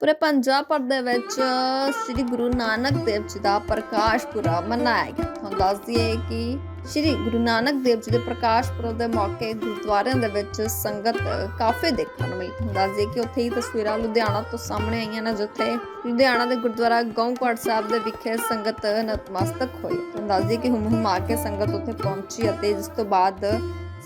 ਪੂਰੇ ਪੰਜਾਬ ਭਰ ਦੇ ਵਿੱਚ ਸ੍ਰੀ ਗੁਰੂ ਨਾਨਕ ਦੇਵ ਜੀ ਦਾ ਪ੍ਰਕਾਸ਼ ਪੁਰਬ ਮਨਾਇਆ ਗਿਆ। ਤੁਹਾਨੂੰ ਦੱਸ ਦਈਏ ਕਿ ਸ੍ਰੀ ਗੁਰੂ ਨਾਨਕ ਦੇਵ ਜੀ ਦੇ ਪ੍ਰਕਾਸ਼ ਪੁਰਬ ਦੇ ਮੌਕੇ ਗੁਰਦੁਆਰਿਆਂ ਦੇ ਵਿੱਚ ਸੰਗਤ ਕਾਫੀ ਦੇਖਣ ਨੂੰ ਮਿਲੀ। ਤੁਹਾਨੂੰ ਦੱਸ ਦਈਏ ਕਿ ਉੱਥੇ ਹੀ ਤਸਵੀਰਾਂ ਲੁਧਿਆਣਾ ਤੋਂ ਸਾਹਮਣੇ ਆਈਆਂ ਨੇ, ਜਿੱਥੇ ਲੁਧਿਆਣਾ ਦੇ ਗੁਰਦੁਆਰਾ ਗੌਂਕਵਾੜ ਸਾਹਿਬ ਦੇ ਵਿਖੇ ਸੰਗਤ ਨਤਮਸਤਕ ਹੋਈ। ਤੁਹਾਨੂੰ ਦੱਸ ਦਈਏ ਕਿ ਹੁਮ ਹੁਮਾ ਕੇ ਸੰਗਤ ਉੱਥੇ ਪਹੁੰਚੀ ਅਤੇ ਜਿਸ ਤੋਂ ਬਾਅਦ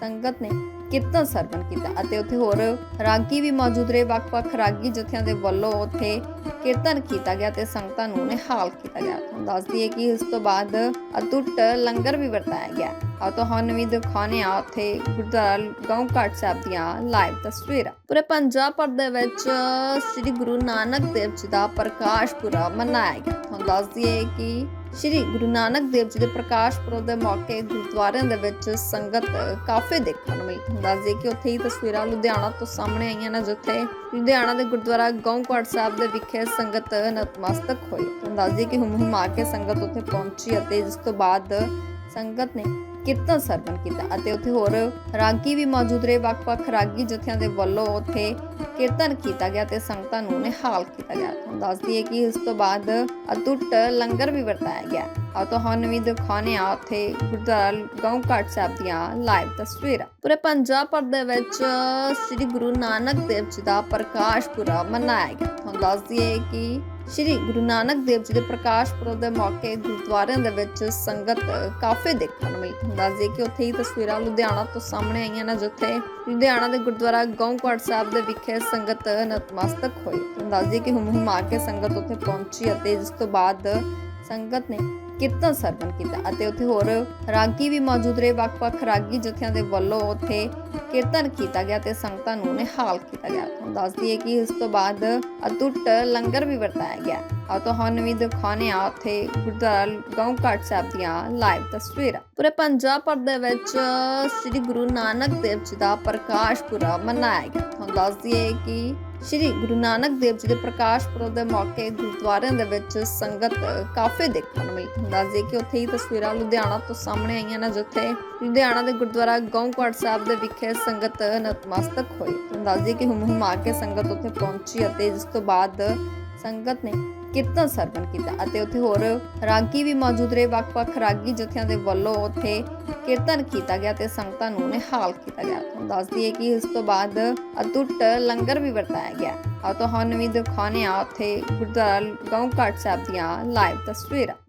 ਸੰਗਤ ਨੇ ਕੀਰਤਨ ਸਰਵਣ ਕੀਤਾ ਅਤੇ ਉੱਥੇ ਹੋਰ ਰਾਗੀ ਵੀ ਮੌਜੂਦ ਰਹੇ। ਵੱਖ-ਵੱਖ ਰਾਗੀ ਜਥਿਆਂ ਦੇ ਵੱਲੋਂ ਉੱਥੇ ਕੀਰਤਨ ਕੀਤਾ ਗਿਆ ਤੇ ਸੰਗਤਾਂ ਨੂੰ ਨਿਹਾਲ ਕੀਤਾ ਗਿਆ। ਤੁਹਾਨੂੰ ਦੱਸ ਦਈਏ ਕਿ ਇਸ ਤੋਂ ਬਾਅਦ ਅਟੁੱਟ ਲੰਗਰ ਵੀ ਵਰਤਾਇਆ ਗਿਆ। ਆ ਤੁਹਾਨੂੰ ਵੀ ਦਿਖਾਣੇ ਆ ਉੱਥੇ ਗੁਰਦੁਆਰਾ ਗੌਂਘਾਟ ਸਾਹਿਬ ਦੀਆਂ ਲਾਈਵ ਤਸਵੀਰਾਂ। ਪੂਰੇ ਪੰਜਾਬ ਭਰ ਦੇ ਵਿੱਚ ਸ੍ਰੀ ਗੁਰੂ ਨਾਨਕ ਦੇਵ ਜੀ ਦਾ ਪ੍ਰਕਾਸ਼ ਪੁਰਬ ਮਨਾਇਆ ਗਿਆ। ਤੁਹਾਨੂੰ ਦੱਸ ਦਈਏ ਕਿ ਸ੍ਰੀ ਗੁਰੂ ਨਾਨਕ ਦੇਵ ਜੀ ਦੇ ਪ੍ਰਕਾਸ਼ ਪੁਰਬ ਦੇ ਮੌਕੇ ਗੁਰਦੁਆਰਿਆਂ ਦੇ ਵਿੱਚ ਸੰਗਤ ਕਾਫੀ ਦੇਖਣ ਨੂੰ ਮਿਲੀ ਤੁਹਾਨੂੰ ਦੱਸ ਕਿ ਉੱਥੇ ਹੀ ਤਸਵੀਰਾਂ ਲੁਧਿਆਣਾ ਤੋਂ ਸਾਹਮਣੇ ਆਈਆਂ ਨੇ, ਜਿੱਥੇ ਲੁਧਿਆਣਾ ਦੇ ਗੁਰਦੁਆਰਾ ਗੌਂਕਵਾੜ ਸਾਹਿਬ ਦੇ ਵਿਖੇ ਸੰਗਤ ਨਤਮਸਤਕ ਹੋਈ। ਤੁਹਾਨੂੰ ਦੱਸ ਕਿ ਹੁਮ ਹੁਮਾ ਕੇ ਸੰਗਤ ਉੱਥੇ ਪਹੁੰਚੀ ਅਤੇ ਜਿਸ ਤੋਂ ਬਾਅਦ ਸੰਗਤ ਨੇ ਕੀਰਤਨ ਸਰਵਣ ਕੀਤਾ ਅਤੇ ਉੱਥੇ ਹੋਰ ਰਾਗੀ ਵੀ ਮੌਜੂਦ ਰਹੇ। ਵੱਖ-ਵੱਖ ਰਾਗੀ ਜਥਿਆਂ ਦੇ ਵੱਲੋਂ ਉੱਥੇ ਕੀਰਤਨ ਕੀਤਾ ਗਿਆ ਤੇ ਸੰਗਤਾਂ ਨੂੰ ਨਿਹਾਲ ਕੀਤਾ ਗਿਆ। ਤੁਹਾਨੂੰ ਦੱਸ ਦਈਏ ਕਿ ਇਸ ਤੋਂ ਬਾਅਦ ਅਟੁੱਟ ਲੰਗਰ ਵੀ ਵਰਤਾਇਆ ਗਿਆ। ਆ ਤੁਹਾਨੂੰ ਵੀ ਦਿਖਾਣੇ ਆ ਉੱਥੇ ਗੁਰਦੁਆਰਾ ਗੌਂਘਾਟ ਸਾਹਿਬ ਦੀਆਂ ਲਾਈਵ ਤਸਵੀਰਾਂ। ਪੂਰੇ ਪੰਜਾਬ ਭਰ ਦੇ ਵਿੱਚ ਸ੍ਰੀ ਗੁਰੂ ਨਾਨਕ ਦੇਵ ਜੀ ਦਾ ਪ੍ਰਕਾਸ਼ ਪੁਰਬ ਮਨਾਇਆ ਗਿਆ। ਤੁਹਾਨੂੰ ਦੱਸਦੀ ਦਈਏ ਕਿ ਸ੍ਰੀ ਗੁਰੂ ਨਾਨਕ ਦੇਵ ਜੀ ਦੇ ਪ੍ਰਕਾਸ਼ ਪੁਰਬ ਦੇ ਮੌਕੇ ਗੁਰਦੁਆਰਿਆਂ ਦੇ ਵਿੱਚ ਸੰਗਤ ਕਾਫੀ ਦੇਖਣ ਨੂੰ ਮਿਲੀ ਤੁਹਾਨੂੰ ਦੱਸ ਕਿ ਉੱਥੇ ਹੀ ਤਸਵੀਰਾਂ ਲੁਧਿਆਣਾ ਤੋਂ ਸਾਹਮਣੇ ਆਈਆਂ ਨੇ, ਜਿੱਥੇ ਲੁਧਿਆਣਾ ਦੇ ਗੁਰਦੁਆਰਾ ਗੌਂਕਵਾੜ ਸਾਹਿਬ ਦੇ ਵਿਖੇ ਸੰਗਤ ਨਤਮਸਤਕ ਹੋਈ। ਤੁਹਾਨੂੰ ਦੱਸ ਦਈਏ ਕਿ ਹੁਮ ਹੁਮਾ ਕੇ ਸੰਗਤ ਉੱਥੇ ਪਹੁੰਚੀ ਅਤੇ ਜਿਸ ਤੋਂ ਬਾਅਦ ਸੰਗਤ ਨੇ ਕੀਰਤਨ ਸਰਵਣ ਕੀਤਾ ਅਤੇ ਉੱਥੇ ਹੋਰ ਰਾਗੀ ਵੀ ਮੌਜੂਦ ਰਹੇ। ਵੱਖ-ਵੱਖ ਰਾਗੀ ਜਥਿਆਂ ਦੇ ਵੱਲੋਂ ਉੱਥੇ ਕੀਰਤਨ ਕੀਤਾ ਗਿਆ ਤੇ ਸੰਗਤਾਂ ਨੂੰ ਨਿਹਾਲ ਕੀਤਾ ਗਿਆ। ਤੁਹਾਨੂੰ ਦੱਸ ਕਿ ਇਸ ਤੋਂ ਬਾਅਦ ਅਟੁੱਟ ਲੰਗਰ ਵੀ ਵਰਤਾਇਆ ਗਿਆ। ਆ ਤੁਹਾਨੂੰ ਵੀ ਦਿਖਾਣੇ ਆ ਉੱਥੇ ਗੁਰਦੁਆਰਾ ਗੌਂਘਾਟ ਸਾਹਿਬ ਦੀਆਂ ਲਾਈਵ ਤਸਵੀਰਾਂ। ਪੂਰੇ ਪੰਜਾਬ ਭਰ ਦੇ ਵਿੱਚ ਸ੍ਰੀ ਗੁਰੂ ਨਾਨਕ ਦੇਵ ਜੀ ਦਾ ਪ੍ਰਕਾਸ਼ ਪੁਰਬ ਮਨਾਇਆ ਗਿਆ। ਤੁਹਾਨੂੰ ਦੱਸਦੀ ਦਈਏ ਕਿ ਸ੍ਰੀ ਗੁਰੂ ਨਾਨਕ ਦੇਵ ਜੀ ਦੇ ਪ੍ਰਕਾਸ਼ ਪੁਰਬ ਦੇ ਮੌਕੇ ਗੁਰਦੁਆਰਿਆਂ ਦੇ ਵਿੱਚ ਸੰਗਤ ਕਾਫੀ ਦੇਖਣ ਨੂੰ ਮਿਲੀ ਤੁਹਾਨੂੰ ਦੱਸ ਕਿ ਉੱਥੇ ਹੀ ਤਸਵੀਰਾਂ ਲੁਧਿਆਣਾ ਤੋਂ ਸਾਹਮਣੇ ਆਈਆਂ ਨੇ, ਜਿੱਥੇ ਲੁਧਿਆਣਾ ਦੇ ਗੁਰਦੁਆਰਾ ਗੌਂਕਵਾੜ ਸਾਹਿਬ ਦੇ ਵਿਖੇ ਸੰਗਤ ਨਤਮਸਤਕ ਹੋਈ। ਤੁਹਾਨੂੰ ਦੱਸ ਕਿ ਹੁਮ ਹੁਮਾ ਕੇ ਸੰਗਤ ਉੱਥੇ ਪਹੁੰਚੀ ਅਤੇ ਜਿਸ ਤੋਂ ਬਾਅਦ ਸੰਗਤ ਨੇ ਕੀਰਤਨ ਸਰਵਣ ਕੀਤਾ ਅਤੇ ਉੱਥੇ ਹੋਰ ਰਾਗੀ ਵੀ ਮੌਜੂਦ ਰਹੇ। ਵੱਖ-ਵੱਖ ਰਾਗੀ ਜਥਿਆਂ ਦੇ ਵੱਲੋਂ ਉੱਥੇ ਕੀਰਤਨ ਕੀਤਾ ਗਿਆ ਤੇ ਸੰਗਤਾਂ ਨੂੰ ਨਿਹਾਲ ਕੀਤਾ ਗਿਆ। ਤੁਹਾਨੂੰ ਦੱਸ ਦਈਏ ਕਿ ਇਸ ਤੋਂ ਬਾਅਦ ਅਤੁੱਟ ਲੰਗਰ ਵੀ ਵਰਤਾਇਆ ਗਿਆ। ਆ ਤੁਹਾਨੂੰ ਵੀ ਦਿਖਾਉਣੇ ਆ ਉੱਥੇ ਗੁਰਦੁਆਰਾ ਗੌਂਘਾਟ ਸਾਹਿਬ ਦੀਆਂ ਲਾਈਵ ਤਸਵੀਰਾਂ।